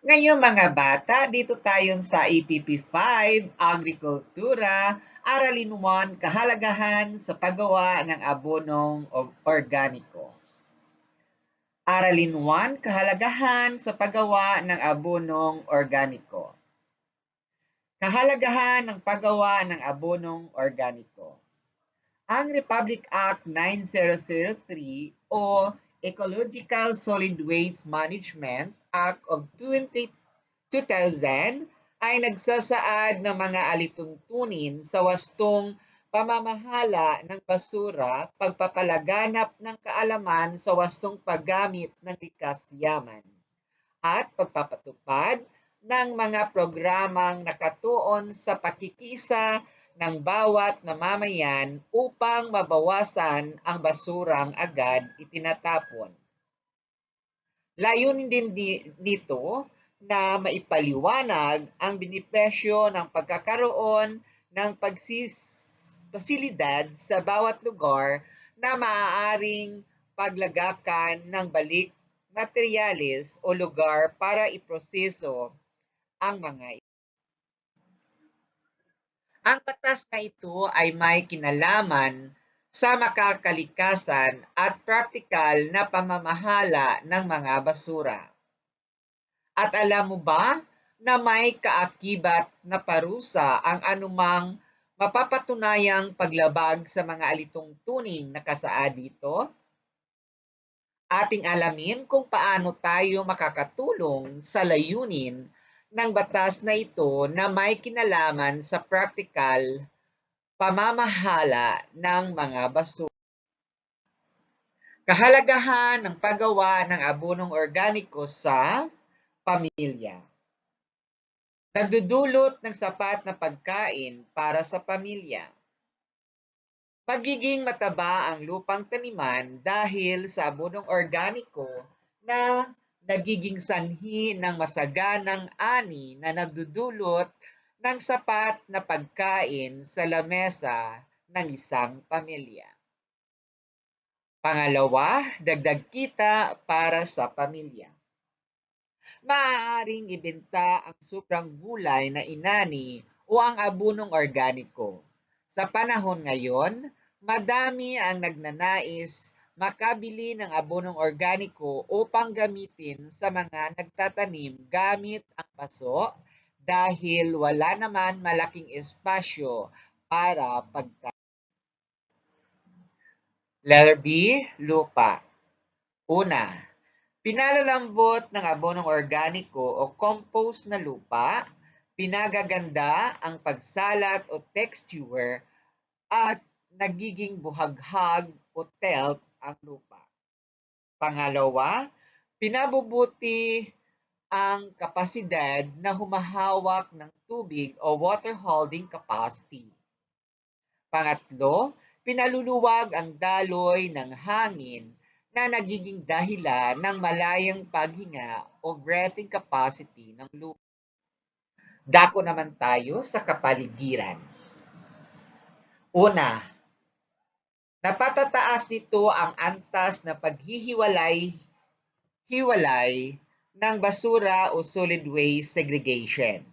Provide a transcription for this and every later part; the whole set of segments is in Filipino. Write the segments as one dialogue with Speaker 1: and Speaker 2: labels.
Speaker 1: Ngayon mga bata, dito tayo sa EPP 5, Agrikultura, Aralin 1, Kahalagahan sa paggawa ng abonong organiko. Aralin 1, Kahalagahan sa paggawa ng abonong organiko. Kahalagahan ng paggawa ng abonong organiko. Ang Republic Act 9003 o Ecological Solid Waste Management Act of 20, 2000 ay nagsasaad ng mga alituntunin sa wastong pamamahala ng basura, pagpapalaganap ng kaalaman sa wastong paggamit ng likas yaman, at pagpapatupad ng mga programang nakatuon sa pakikisa ng bawat namamayan upang mabawasan ang basurang agad itinatapon. Layunin din di- nito na maipaliwanag ang benepisyo ng pagkakaroon ng pasilidad sa bawat lugar na maaaring paglagakan ng balik materyales o lugar para iproseso ang mga ang batas na ito ay may kinalaman sa makakalikasan at praktikal na pamamahala ng mga basura. At alam mo ba na may kaakibat na parusa ang anumang mapapatunayang paglabag sa mga alitungtuning nakasaad dito? Ating alamin kung paano tayo makakatulong sa layunin ng batas na ito na may kinalaman sa praktikal pamamahala ng mga basura. Kahalagahan ng paggawa ng abonong organiko sa pamilya. Nagdudulot ng sapat na pagkain para sa pamilya. Magiging mataba ang lupang taniman dahil sa abonong organiko na nagiging sanhi ng masaganang ani na nagdudulot ng sapat na pagkain sa lamesa ng isang pamilya. Pangalawa, dagdag kita para sa pamilya. Maaaring ibenta ang sobrang gulay na inani o ang abunong organiko. Sa panahon ngayon, madami ang nagnanais makabili ng abonong organiko upang gamitin sa mga nagtatanim gamit ang paso dahil wala naman malaking espasyo para pagtanim. Letter B, lupa. Una, pinalalambot ng abonong organiko o compost na lupa, pinagaganda ang pagsalat o texture at nagiging buhaghag o telt ang lupa. Pangalawa, pinabubuti ang kapasidad na humahawak ng tubig o water holding capacity. Pangatlo, pinaluluwag ang daloy ng hangin na nagiging dahilan ng malayang paghinga o breathing capacity ng lupa. Dako naman tayo sa kapaligiran. Una, napatataas nito ang antas na paghihiwalay hiwalay ng basura o solid waste segregation.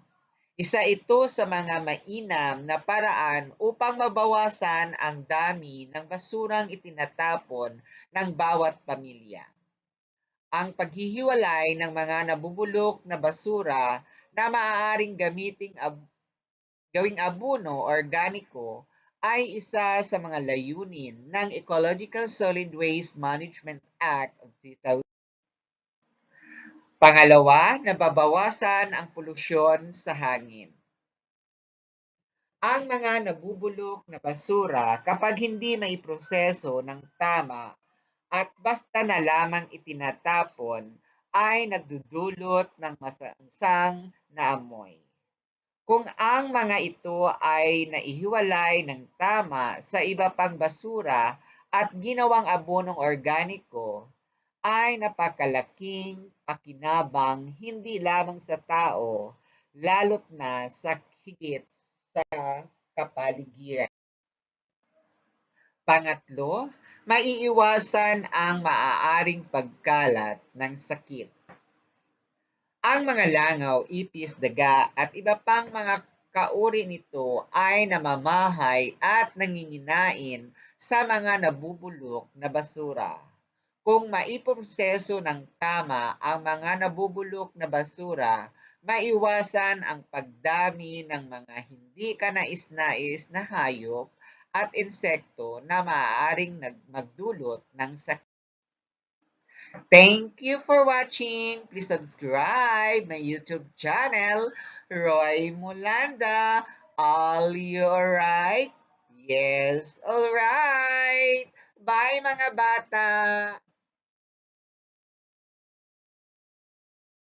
Speaker 1: Isa ito sa mga mainam na paraan upang mabawasan ang dami ng basurang itinatapon ng bawat pamilya. Ang paghihiwalay ng mga nabubulok na basura na maaaring gamiting ab gawing abono organiko ay isa sa mga layunin ng Ecological Solid Waste Management Act of 2000. Pangalawa, nababawasan ang polusyon sa hangin. Ang mga nabubulok na basura kapag hindi maiproseso ng tama at basta na lamang itinatapon ay nagdudulot ng masangsang na amoy. Kung ang mga ito ay naihiwalay ng tama sa iba pang basura at ginawang abonong organiko, ay napakalaking pakinabang hindi lamang sa tao, lalot na sa higit sa kapaligiran. Pangatlo, maiiwasan ang maaaring pagkalat ng sakit. Ang mga langaw, ipis, daga at iba pang mga kauri nito ay namamahay at nanginginain sa mga nabubulok na basura. Kung maiproseso ng tama ang mga nabubulok na basura, maiwasan ang pagdami ng mga hindi kanais-nais na hayop at insekto na maaaring magdulot ng sakit. Thank you for watching. Please subscribe my YouTube channel, Roy Mulanda. All you alright? Yes, alright. Bye mga bata!